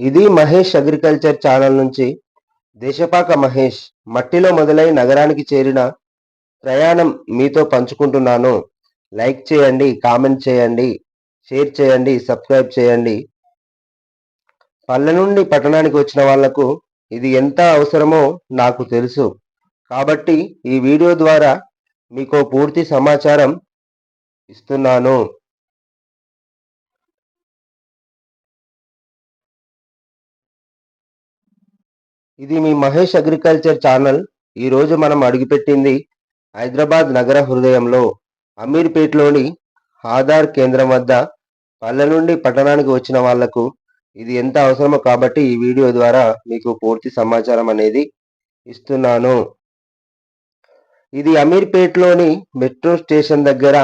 ఇది Mahesh agriculture channel నుంచి దేశపాక మహేష్ మట్టిలో మొదలై నగరానికి చేరిన ప్రయాణం మీతో పంచుకుంటున్నాను. లైక్ చేయండి కామెంట్ చేయండి షేర్ చేయండి సబ్స్క్రైబ్ చేయండి. పల్లె నుండి పట్టణానికి వచ్చిన వాళ్ళకు ఇది ఎంత అవసరమో నాకు తెలుసు. కాబట్టి ఈ వీడియో ద్వారా మీకు పూర్తి సమాచారం ఇస్తున్నాను. ఇది మీ మహేష్ అగ్రికల్చర్ ఛానల్. ఈరోజు మనం అడుగుపెట్టింది హైదరాబాద్ నగర హృదయంలో అమీర్పేట్లోని ఆధార్ కేంద్రం వద్ద పల్లె నుండి పట్టణానికి వచ్చిన వాళ్ళకు ఇది ఎంత అవసరమో కాబట్టి ఈ వీడియో ద్వారా మీకు పూర్తి సమాచారం అనేది ఇస్తున్నాను. ఇది అమీర్పేట్లోని మెట్రో స్టేషన్ దగ్గర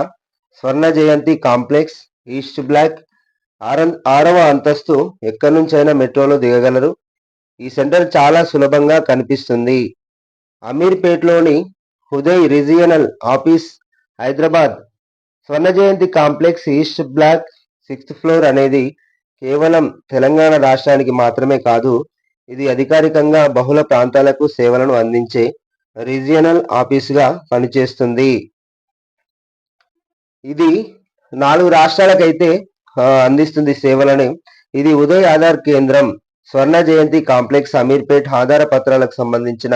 Swarna Jayanti complex east block ఆర ఆరవ అంతస్తు ఎక్కడి నుంచైనా మెట్రోలో దిగగలరు. ఈ సెంటర్ చాలా సులభంగా కనిపిస్తుంది. అమీర్పేట్లోని హుదయ్ regional office Hyderabad. Swarna Jayanti complex east block sixth floor అనేది కేవలం తెలంగాణ రాష్ట్రానికి మాత్రమే కాదు ఇది అధికారికంగా బహుళ ప్రాంతాలకు సేవలను అందించే రీజియనల్ ఆఫీసుగా పనిచేస్తుంది. ఇది నాలుగు రాష్ట్రాలకైతే అందిస్తుంది సేవలని. ఇది ఉదయ్ ఆధార్ కేంద్రం. స్వర్ణ జయంతి కాంప్లెక్స్ అమీర్పేట్ ఆధార పత్రాలకు సంబంధించిన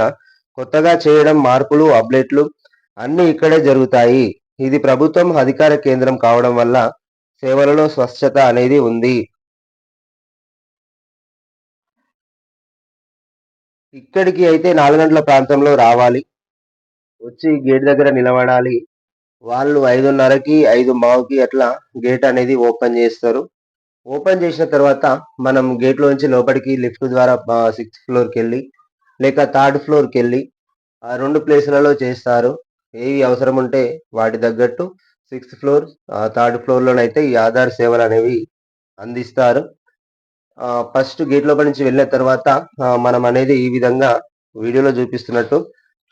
కొత్తగా చేయడం మార్పులు అప్డేట్లు అన్ని ఇక్కడే జరుగుతాయి. ఇది ప్రభుత్వం అధికార కేంద్రం కావడం వల్ల సేవలలో స్వచ్ఛత అనేది ఉంది. ఇక్కడికి అయితే నాలుగు గంటల ప్రాంతంలో రావాలి. వచ్చి గేట్ దగ్గర నిలబడాలి. వాళ్ళు ఐదున్నరకి ఐదు మావుకి అట్లా గేట్ అనేది ఓపెన్ చేస్తారు. ఓపెన్ చేసిన తర్వాత మనం గేట్లో నుంచి లోపలికి లిఫ్ట్ ద్వారా సిక్స్త్ ఫ్లోర్కి వెళ్ళి లేక థర్డ్ ఫ్లోర్కి వెళ్ళి ఆ రెండు ప్లేసులలో చేస్తారు. ఏవి అవసరం ఉంటే వాటి తగ్గట్టు సిక్స్త్ ఫ్లోర్ థర్డ్ ఫ్లోర్లోనైతే ఈ ఆధార్ సేవలు అనేవి అందిస్తారు. ఫస్ట్ గేట్ లోపల నుంచి వెళ్ళిన తర్వాత మనం అనేది ఈ విధంగా వీడియోలో చూపిస్తున్నట్టు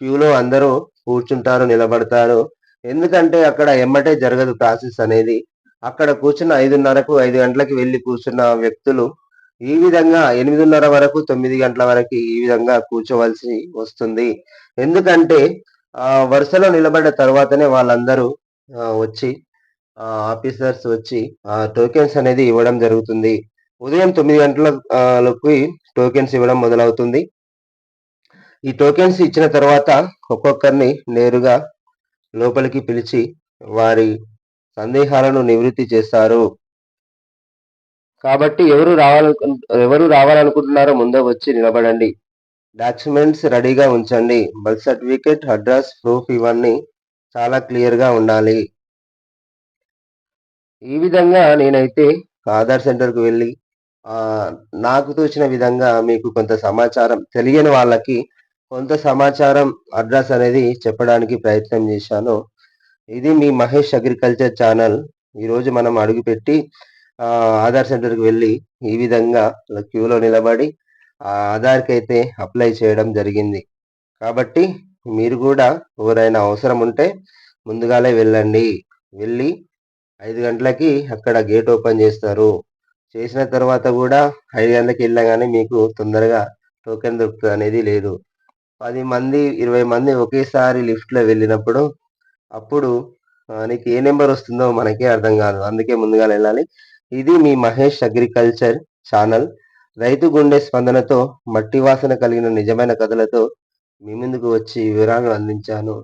క్యూలో అందరూ కూర్చుంటారు నిలబడతారు. ఎందుకంటే అక్కడ ఎమ్మటే జరగదు ప్రాసెస్ అనేది. అక్కడ కూర్చున్న ఐదున్నరకు ఐదు గంటలకు వెళ్ళి కూర్చున్న వ్యక్తులు ఈ విధంగా ఎనిమిదిన్నర వరకు తొమ్మిది గంటల వరకు ఈ విధంగా కూర్చోవలసి వస్తుంది. ఎందుకంటే ఆ వరుసలో నిలబడ్డ తర్వాతనే వాళ్ళందరూ వచ్చి ఆఫీసర్స్ వచ్చి ఆ టోకెన్స్ అనేది ఇవ్వడం జరుగుతుంది. ఉదయం తొమ్మిది గంటలకు టోకెన్స్ ఇవ్వడం మొదలవుతుంది. ఈ టోకెన్స్ ఇచ్చిన తర్వాత ఒక్కొక్కరిని నేరుగా లోపలికి పిలిచి వారి సందేహాలను నివృత్తి చేస్తారు. కాబట్టి ఎవరు రావాలను ఎవరు రావాలనుకుంటున్నారో ముందే వచ్చి నిలబడండి. డాక్యుమెంట్స్ రెడీగా ఉంచండి. బర్త్ సర్టిఫికేట్ అడ్రస్ ప్రూఫ్ ఇవన్నీ చాలా క్లియర్గా ఉండాలి. ఈ విధంగా నేనైతే ఆధార్ సెంటర్కి వెళ్ళి నాకు తోచిన విధంగా మీకు కొంత సమాచారం తెలియని వాళ్ళకి కొంత సమాచారం అడ్రస్ అనేది చెప్పడానికి ప్రయత్నం చేశాను. ఇది మీ మహేష్ అగ్రికల్చర్ ఛానల్. ఈరోజు మనం అడుగుపెట్టి ఆధార్ సెంటర్కి వెళ్ళి ఈ విధంగా క్యూలో నిలబడి ఆ ఆధార్కి అయితే అప్లై చేయడం జరిగింది. కాబట్టి మీరు కూడా ఎవరైనా అవసరం ఉంటే ముందుగానే వెళ్ళండి. వెళ్ళి ఐదు గంటలకి అక్కడ గేట్ ఓపెన్ చేస్తారు. చేసిన తర్వాత కూడా ఐదు గంటలకి వెళ్ళగానే మీకు తొందరగా టోకెన్ దొరుకుతుంది అనేది లేదు. పది మంది ఇరవై మంది ఒకేసారి లిఫ్ట్లో వెళ్ళినప్పుడు అప్పుడు నీకు ఏ నెంబర్ వస్తుందో మనకే అర్థం కాదు. అందుకే ముందుగా వెళ్ళాలి. ఇది మీ మహేష్ అగ్రికల్చర్ ఛానల్. రైతు గుండె స్పందనతో మట్టి వాసన కలిగిన నిజమైన కథలతో మీ ముందుకు వచ్చి వివరాలను అందించాను.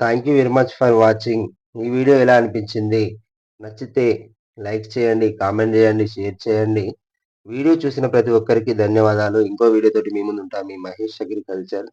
Thank you very much for watching ఈ వీడియో ఎలా అనిపించింది? నచ్చితే లైక్ చేయండి కామెంట్ చేయండి షేర్ చేయండి. వీడియో చూసిన ప్రతి ఒక్కరికి ధన్యవాదాలు. ఇంకో వీడియోతోటి మీ ముందు ఉంటా మీ మహేష్ అగ్రికల్చర్.